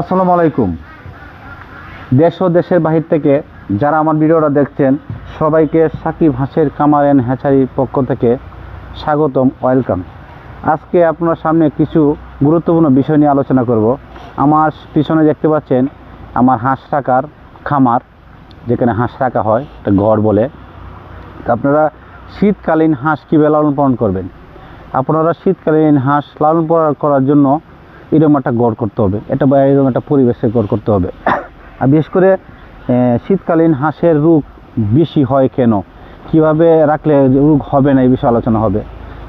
আসসালামু আলাইকুম। দেশ ও দেশের বাহির থেকে যারা আমার ভিডিওটা দেখছেন, সবাইকে সাকিব হাঁসের কামার অ্যান্ড হ্যাচারির পক্ষ থেকে স্বাগতম, ওয়েলকাম। আজকে আপনার সামনে কিছু গুরুত্বপূর্ণ বিষয় নিয়ে আলোচনা করব। আমার পিছনে দেখতে পাচ্ছেন আমার হাঁস রাখার খামার, যেখানে হাঁস রাখা হয় একটা ঘর বলে। আপনারা শীতকালীন হাঁস কীভাবে লালন পালন করবেন? আপনারা শীতকালীন হাঁস লালন পালন করার জন্য এরকম একটা গড় করতে হবে। এটা বা এরকম একটা পরিবেশে গড় করতে হবে। আর বিশেষ করে শীতকালীন হাঁসের রোগ বেশি হয় কেন? কীভাবে রাখলে রোগ হবে না এই বিষয়ে আলোচনা হবে।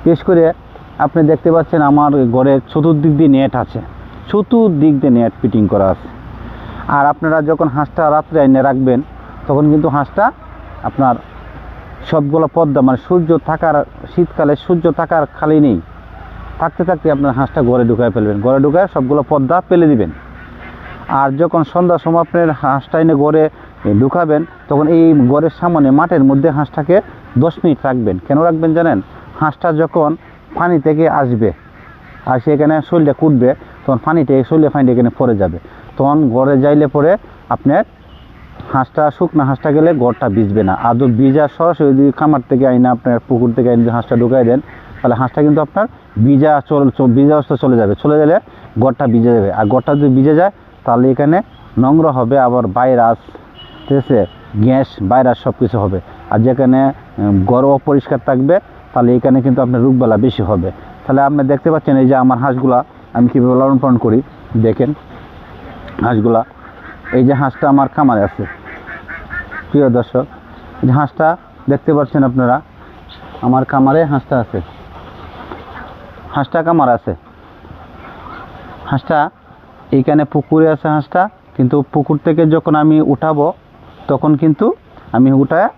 বিশেষ করে, আপনি দেখতে পাচ্ছেন আমার ঘরের চতুর্দিক দিয়ে নেট আছে। চতুর্দিক দিয়ে নেট ফিটিং করা আছে। আর আপনারা যখন হাঁসটা রাত্রে এনে রাখবেন, তখন কিন্তু হাঁসটা আপনার সবগুলো পদ্মা মানে সূর্য থাকার, শীতকালে সূর্য থাকার খালি নেই। থাকতে থাকতে আপনার হাঁসটা গড়ে ঢুকায় ফেলবেন। গড়ে ঢুকায় সবগুলো পদ্মা ফেলে দিবেন। আর যখন সন্ধ্যার সময় আপনার হাঁসটা এনে ঘরে ঢুকাবেন, তখন এই ঘরের সামনে মাঠের মধ্যে হাঁসটাকে দশ মিনিট রাখবেন। কেন রাখবেন জানেন? হাঁসটা যখন পানি থেকে আসবে আর সেখানে শরীরটা কুটবে, তখন পানিতে শরীরে পানিটা এখানে পড়ে যাবে। তখন গড়ে যাইলে পরে আপনার হাঁসটা, শুকনো হাঁসটা গেলে গড়টা ভিজবে না। আদৌ ভিজা সরাসরি যদি খামার থেকে আইনা আপনার পুকুর থেকে আইনে হাঁসটা ঢুকাই দেন তাহলে হাঁসটা কিন্তু আপনার ভিজা চল ভিজা অবস্থা চলে যাবে। চলে গেলে গড়টা ভিজে যাবে। আর গড়টা যদি ভিজে যায়, তাহলে এখানে নোংরা হবে, আবার ভাইরাস, ঠিক আছে? গ্যাস, ভাইরাস সব কিছু হবে। আর যেখানে গড় অপরিষ্কার থাকবে, তাহলে এখানে কিন্তু আপনার রোগবেলা বেশি হবে। তাহলে আপনি দেখতে পাচ্ছেন এই যে আমার হাঁসগুলা, আমি কীভাবে লালন পালন করি, দেখেন। হাঁসগুলা, এই যে হাঁসটা আমার খামারে আছে। প্রিয় দর্শক, এই যে হাঁসটা দেখতে পাচ্ছেন আপনারা, আমার খামারে হাঁসটা আছে। হাঁসটা কামার আছে। হাঁসটা এইখানে পুকুরে আছে হাঁসটা, কিন্তু পুকুর থেকে যখন আমি উঠাবো, তখন কিন্তু আমি উঠায়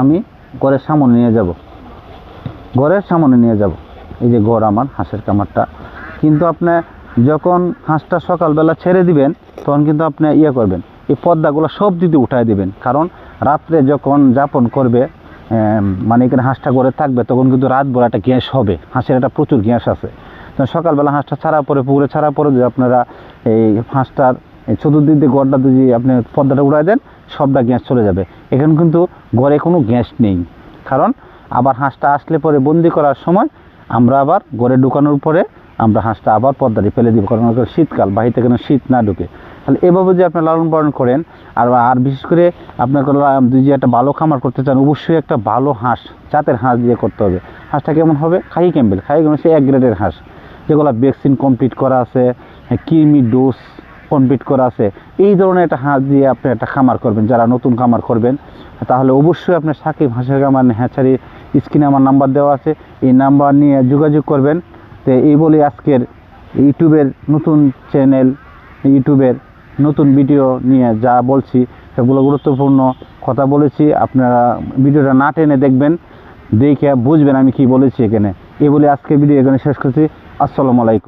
আমি ঘরের সামনে নিয়ে যাব। ঘরের সামনে নিয়ে যাব। এই যে ঘর আমার, হাঁসের কামারটা কিন্তু আপনি যখন হাঁসটা সকালবেলা ছেড়ে দিবেন, তখন কিন্তু আপনি ইয়ে করবেন। এই পর্দাগুলো সব দিতে উঠায় দিবেন। কারণ রাত্রে যখন যাপন করবে মানে এখানে হাঁসটা করে থাকবে, তখন কিন্তু রাত ভর একটা গ্যাস হবে। হাঁসের একটা প্রচুর গ্যাস আছে। তো সকালবেলা হাঁসটা ছাড়া পরে, পুকুরে ছাড়া পরে যদি আপনারা এই হাঁসটার এই চতুর্দিক দিয়ে গড়টা যদি আপনি পর্দাটা উড়াই দেন, সবটা গ্যাস চলে যাবে। এখানে কিন্তু গড়ে কোনো গ্যাস নেই। কারণ আবার হাঁসটা আসলে পরে বন্দি করার সময় আমরা আবার গড়ে ঢুকানোর পরে আমরা হাঁসটা আবার পর্দাটি ফেলে দিব। কারণ শীতকাল বাহির থেকে যেন শীত না ঢুকে। তাহলে এভাবে যদি আপনি লালন পালন করেন, আর আর বিশেষ করে আপনাকে যদি একটা ভালো খামার করতে চান, অবশ্যই একটা ভালো হাঁস, জাতের হাঁস দিয়ে করতে হবে। হাঁসটা কেমন হবে? খাই ক্যাম্বেল। খাই ক্যাম্বেল সে এক গ্রেডের হাঁস। যেগুলো ভ্যাকসিন কমপ্লিট করা আছে কৃমি ডোজ কমপ্লিট করা আছে। এই ধরনের একটা হাঁস দিয়ে আপনি একটা খামার করবেন, যারা নতুন খামার করবেন, তাহলে অবশ্যই আপনার সাকিব হাঁসের খামার হ্যাচারি স্ক্রিনে আমার নাম্বার দেওয়া আছে। এই নাম্বার নিয়ে যোগাযোগ করবেন। তো এই বলে আজকের ইউটিউবের নতুন চ্যানেল, ইউটিউবের নতুন ভিডিও নিয়ে যা বলছি, সেগুলো গুরুত্বপূর্ণ কথা বলেছি। আপনারা ভিডিওটা না টেনে দেখবেন, দেখে বুঝবেন আমি কি বলেছি এখানে। এই বলে আজকে ভিডিও এখানে শেষ করছি। আসসালামু আলাইকুম।